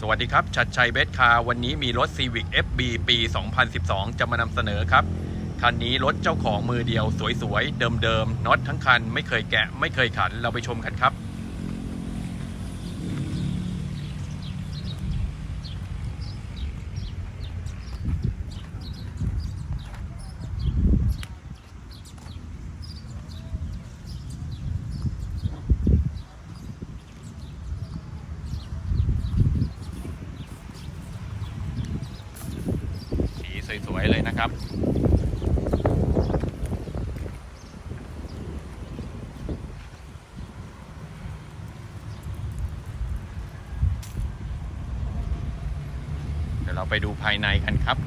สวัสดีครับ ชัดชัยเบสคาร์วันนี้มีรถ Civic FB ปี 2012 จะมานำเสนอครับ คันนี้รถเจ้าของมือเดียวสวยๆ เดิมๆน็อตทั้งคันไม่เคยแกะไม่เคยขันเราไปชมกันครับ สวยๆเลยนะครับ เดี๋ยวเราไปดูภายในกันครับ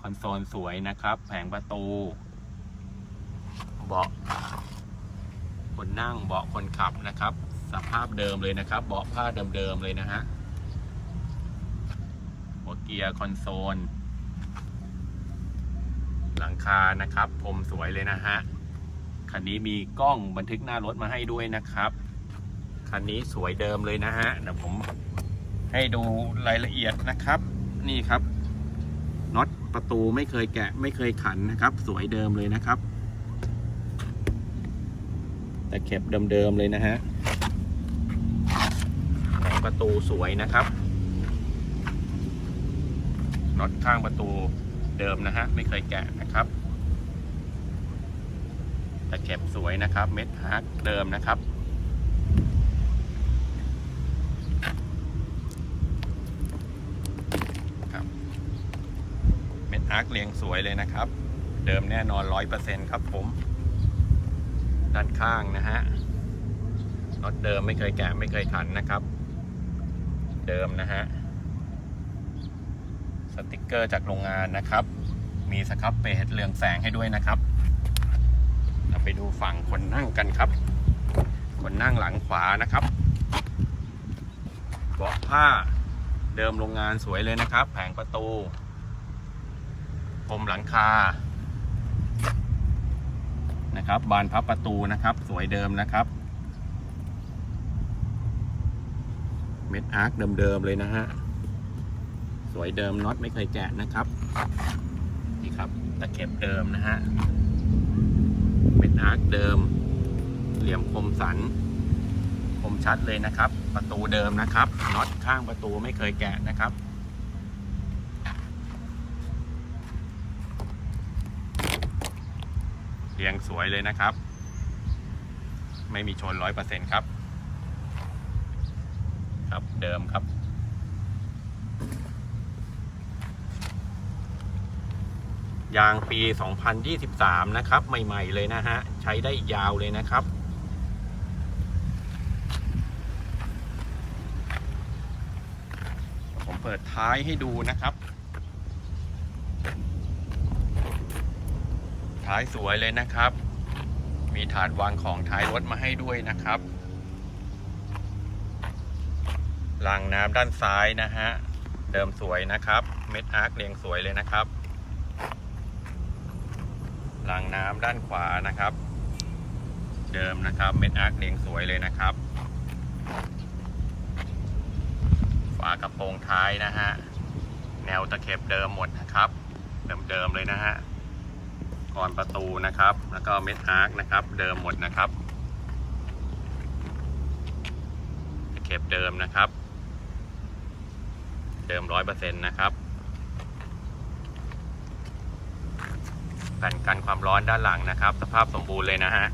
คอนโซลสวยนะครับ แผงประตู เบาะ คนนั่งเบาะคนขับนะครับ สภาพเดิมเลยนะครับ เบาะผ้าเดิมๆเลยนะฮะหัวเกียร์คอนโซล หลังคานะครับพรมสวยเลยนะฮะคันนี้มีกล้องบันทึกหน้ารถมาให้ด้วยนะครับคันนี้สวยเดิมเลยนะฮะเดี๋ยวผมให้ดูรายละเอียดนะครับ นี่ครับน็อตประตูไม่เคยแกะไม่เคยขันนะครับ สวยเดิมเลยนะครับ แต่เข็บเดิมๆเลยนะฮะแผงประตูสวยนะครับน็อตข้างประตูเดิมนะฮะ ไม่เคยแกะนะครับแต่เข็บสวยนะครับ เม็ดฮาร์กเดิมนะครับครับ เม็ดอาร์คเรียงสวยเลยนะครับ เดิมแน่นอนร้อยเปอร์เซ็นต์ครับผม ด้านข้างนะฮะน็อตเดิมไม่เคยแกะไม่เคยขันนะครับ เดิมนะฮะสติกเกอร์จากโรงงานนะครับ มีสครับเปรดเรืองแสงให้ด้วยนะครับ เราไปดูฝั่งคนนั่งกันครับ คนนั่งหลังขวานะครับเบาะผ้าเดิมโรงงานสวยเลยนะครับ แผงประตูพรมหลังคา นะครับ บานพับประตูนะครับ สวยเดิมนะครับ เม็ดอาร์คเดิมๆเลยนะฮะ สวยเดิมน็อตไม่เคยแกะนะครับ นี่ครับตะเข็บเดิมนะฮะ เม็ดอาร์คเดิม เหลี่ยมคมสันคมชัดเลยนะครับ ประตูเดิมนะครับน็อตข้างประตูไม่เคยแกะนะครับ รียงสวยเลยนะครับ ไม่มีชนร้อยเปอร์เซ็นครับ ครับเดิมครับ ยางปี 2023 นะครับ ใหม่ ๆ เลยนะฮะ ใช้ได้ยาวเลยนะครับผมเปิดท้ายให้ดูนะครับ ท้ายสวยเลยนะครับ มีถาดวางของท้ายรถมาให้ด้วยนะครับรางน้ำด้านซ้ายนะฮะ เดิมสวยนะครับ เม็ดอาร์คเรียงสวยเลยนะครับรางน้ำด้านขวานะครับ เดิมนะครับ เม็ดอาร์คเรียงสวยเลยนะครับฝากระโปรงท้ายนะฮะ แนวตะเข็บเดิมหมดนะครับ เดิมๆเลยนะฮะ ก่อนประตูนะครับ แล้วก็เม็ดอาร์คนะครับ เดิมหมดนะครับเข็บเดิมนะครับ เดิมร้อยเปอร์เซ็นต์นะครับแผ่นกันความร้อนด้านหลังนะครับ สภาพสมบูรณ์เลยนะฮะ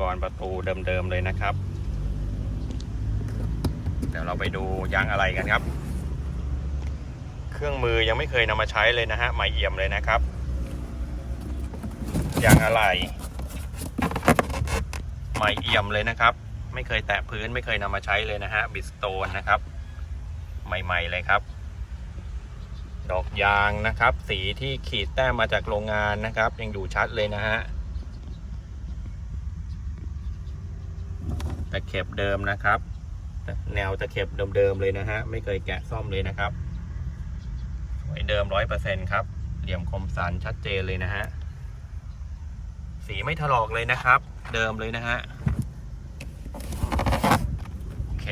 ก่อนประตูเดิมๆเลยนะครับ เดี๋ยวเราไปดูยางอะไรกันครับ เครื่องมือยังไม่เคยนำมาใช้เลยนะฮะใหม่เอี่ยมเลยนะครับ ยางอะไรใหม่เอี่ยมเลยนะครับ ไม่เคยแตะพื้นไม่เคยนำมาใช้เลยนะฮะบิสโตนนะครับ ใหม่ ๆ เลยครับ ดอกยางนะครับ สีที่ขีดแต้มมาจากโรงงานนะครับ ยังอยู่ชัดเลยนะฮะตะเข็บเดิมนะครับ แนวตะเข็บเดิมๆเลยนะฮะไม่เคยแกะซ่อมเลยนะครับสวยเดิมร้อยเปอร์เซ็นครับ เหลี่ยมคมสันชัดเจนเลยนะฮะ สีไม่ถลอกเลยนะครับ เดิมเลยนะฮะโอเค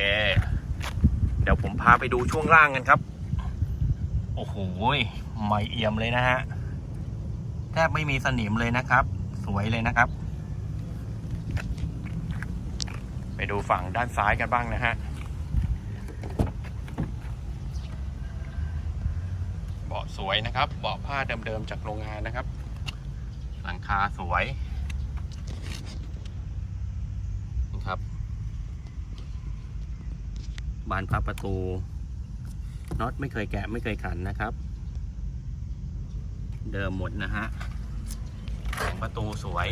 เดี๋ยวผมพาไปดูช่วงล่างกันครับ โอ้โหใหม่เอี่ยมเลยนะฮะแทบไม่มีสนิมเลยนะครับ สวยเลยนะครับ ไปดูฝั่งด้านซ้ายกันบ้างนะฮะเบาะสวยนะครับเบาะผ้าเดิมๆจากโรงงานนะครับ หลังคาสวยนี่ครับ บานพับประตูน็อตไม่เคยแกะไม่เคยขันนะครับ เดิมหมดนะฮะแผงประตูสวย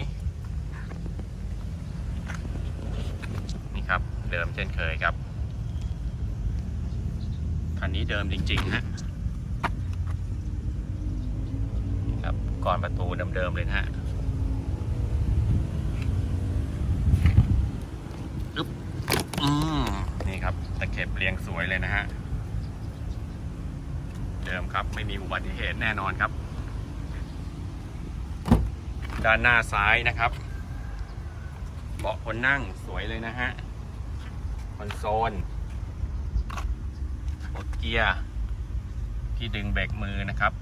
นี่ครับเดิมเช่นเคยครับคันนี้เดิมจริงๆฮะครับก่อนประตูเดิมๆเลยนะฮะอึ๊บอืมนี่ครับ ตะเข็บเรียงสวยเลยนะฮะ เดิมครับไม่มีอุบัติเหตุแน่นอนครับ ด้านหน้าซ้ายนะครับ เบาะคนนั่งสวยเลยนะฮะ คอนโซลกดเกียร์ที่ดึงเบรกมือนะครับ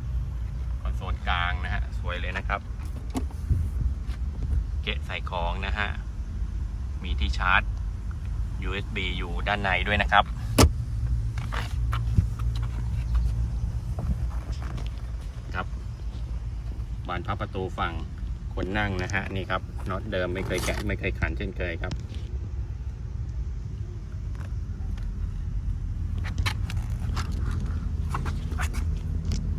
คอนโซลกลางนะฮะ สวยเลยนะครับ เกะใส่ของนะฮะ มีที่ชาร์จ USB อยู่ด้านในด้วยนะครับ ครับ บานพับประตูฝั่งคนนั่งนะฮะ นี่ครับน็อตเดิมไม่เคยแกะไม่เคยขันเช่นเคยครับ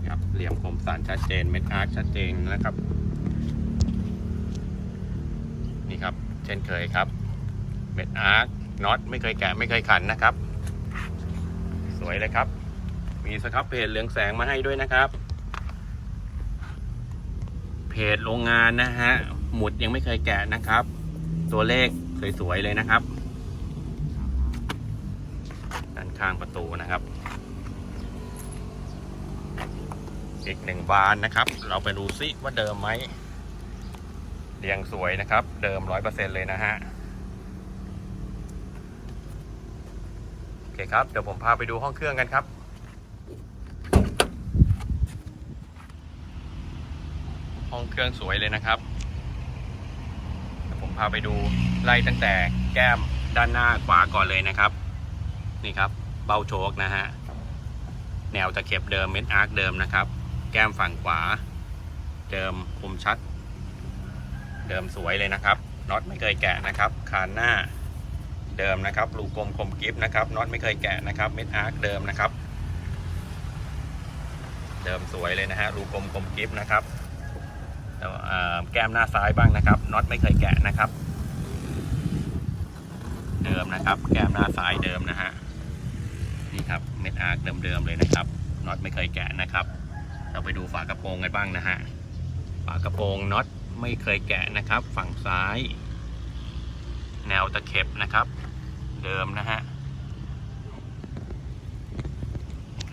ครับเหลี่ยมคมสันชัดเจนเม็ดอาร์คชัดเจนนะครับ นี่ครับ เช่นเคยครับเม็ดอาร์ค น็อตไม่เคยแกะไม่เคยขันนะครับ สวยเลยครับ มีสครับเพจเหลืองแสงมาให้ด้วยนะครับ เพจโรงงานนะฮะหมุดยังไม่เคยแกะนะครับ ตัวเลขสวยๆเลยนะครับด้านข้างประตูนะครับอีกหนึ่งบานนะครับ เราไปดูซิว่าเดิมไหมเรียงสวยนะครับ เดิมร้อยเปอร์เซ็นเลยนะฮะ โอ เคครับ เดี๋ยวผมพาไปดูห้องเครื่องกันครับ ห้องเครื่องสวยเลยนะครับเดี๋ยวผมพาไปดูไล่ตั้งแต่แก้มด้านหน้าขวาก่อนเลยนะครับ นี่ครับเบ้าโชคนะฮะแนวตะเข็บเดิมเม็ดอาร์คเดิมนะครับ แก้มฝั่งขวา เดิมคมชัด เดิมสวยเลยนะครับน็อตไม่เคยแกะนะครับคานหน้า เดิมนะครับรูกลมคมกิฟนะครับน็อตไม่เคยแกะนะครับเม็ดอาร์คเดิมนะครับ เดิมสวยเลยนะฮะรูกลมคมกิฟนะครับแล้วแก้มหน้าซ้ายบ้างนะครับน็อตไม่เคยแกะนะครับ เดิมนะครับ แก้มหน้าซ้ายเดิมนะฮะนี่ครับเม็ดอาร์คเดิมๆเลยนะครับน็อตไม่เคยแกะนะครับ เราไปดูฝากระโปรงกันบ้างนะฮะฝากระโปรงน็อตไม่เคยแกะนะครับ ฝั่งซ้าย แนวตะเข็บนะครับ เดิมนะฮะ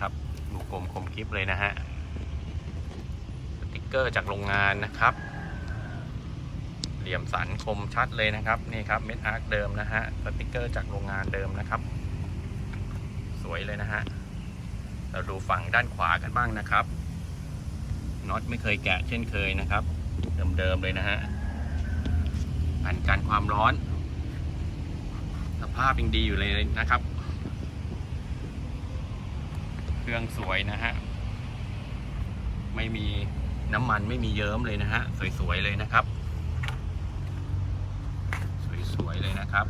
ครับดูกลมคมคลิปเลยนะฮะสติกเกอร์จากโรงงานนะครับ เหลี่ยมสันคมชัดเลยนะครับนี่ครับเม็ดอาร์คเดิมนะฮะสติกเกอร์จากโรงงานเดิมนะครับ สวยเลยนะฮะเราดูฝั่งด้านขวากันบ้างนะครับน็อตไม่เคยแกะเช่นเคยนะครับ เดิมๆเลยนะฮะผ่นกันความร้อน สภาพยังดีอยู่เลยนะครับ เครื่องสวยนะฮะ ไม่มีน้ำมันไม่มีเยิ้มเลยนะฮะ สวยๆเลยนะครับ สวยๆเลยนะครับ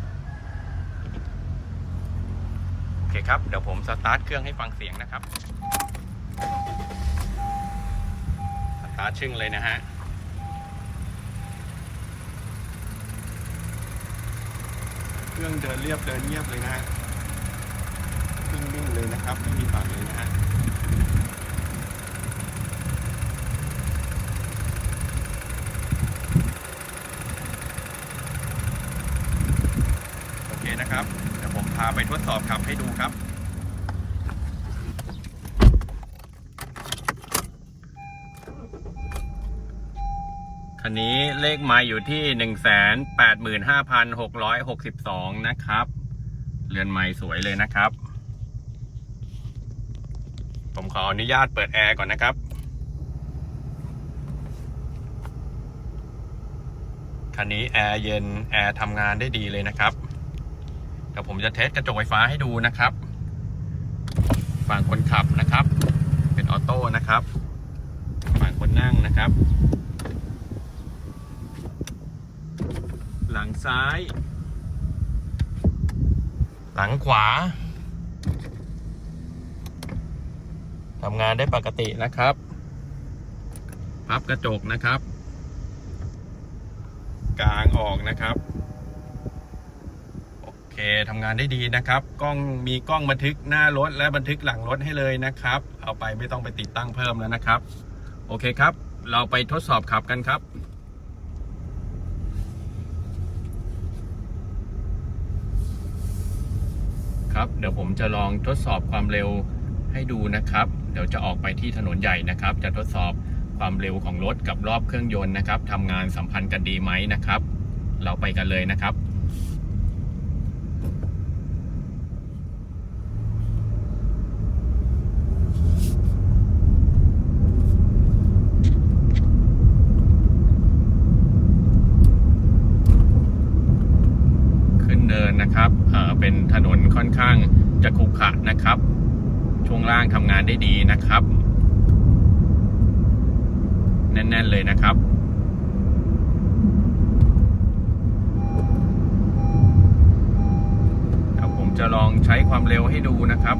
โอเคครับ เดี๋ยวผมสตาร์ทเครื่องให้ฟังเสียงนะครับ สตาร์ทชึ่งเลยนะฮะ เครื่องเดินเรียบเดินเงียบเลยนะฮะนิ่งๆเลยนะครับ ไม่มีปั่นเลยนะฮะโอเคนะครับ เดี๋ยวผมพาไปทดสอบขับให้ดูครับ คันนี้เลขไมาอยู่ที่หนึ่งแสนแปดหมื่นห้าพันหกร้อยหกสิบสองนะครับ เรือนไม้สวยเลยนะครับ ผมขออนุญาตเปิดแอร์ก่อนนะครับ คันนี้แอร์เย็นแอร์ทำงานได้ดีเลยนะครับเดี๋ยวผมจะเทสกระจกไฟฟ้าให้ดูนะครับ ฝั่งคนขับนะครับ เป็นออโต้นะครับ ฝั่งคนนั่งนะครับ หลังซ้าย หลังขวาทำงานได้ปกตินะครับ พับกระจกนะครับ กลางออกนะครับ โอเคทำงานได้ดีนะครับ กล้องมีกล้องบันทึกหน้ารถและบันทึกหลังรถให้เลยนะครับ เอาไปไม่ต้องไปติดตั้งเพิ่มแล้วนะครับ โอเคครับ เราไปทดสอบขับกันครับ ครับ เดี๋ยวผมจะลองทดสอบความเร็วให้ดูนะครับ เดี๋ยวจะออกไปที่ถนนใหญ่นะครับ จะทดสอบความเร็วของรถกับรอบเครื่องยนต์นะครับทำงานสัมพันธ์กันดีไหมนะครับ เราไปกันเลยนะครับ ขึ้นเนินนะครับเอ่อเป็นถนนค่อนข้างจะขรุขระนะครับ ช่ วงล่างทำงานได้ดีนะครับ แน่น ๆ เลยนะครับเดี๋ยวผมจะลองใช้ความเร็วให้ดูนะครับ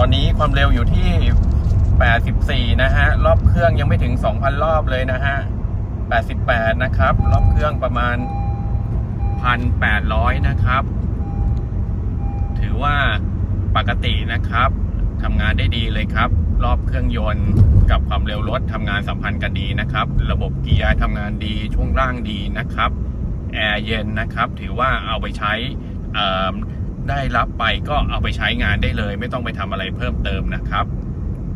อนนี้ความเร็วอยู่ที่ 84 นะฮะ รอบเครื่องยังไม่ถึง 2,000 รอบเลยนะฮะ 88 นะครับ รอบเครื่องประมาณ 1,800 นะครับ ถือว่าปกตินะครับทำงานได้ดีเลยครับ รอบเครื่องยนต์กับความเร็วรถทำงานสัมพันธ์กันดีนะครับ ระบบเกียร์ทำงานดี ช่วงล่างดีนะครับ แอร์เย็นนะครับ ถือว่าเอาไปใช้ ได้รับไปก็เอาไปใช้งานได้เลย ไม่ต้องไปทำอะไรเพิ่มเติมนะครับ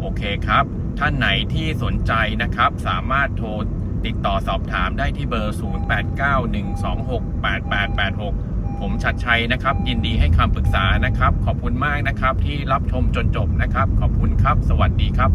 โอเคครับ ท่านไหนที่สนใจนะครับ สามารถโทรติดต่อสอบถามได้ที่เบอร์ 0891268886 ผมชัดชัยนะครับ ยินดีให้คำปรึกษานะครับ ขอบคุณมากนะครับที่รับชมจนจบนะครับ ขอบคุณครับ สวัสดีครับ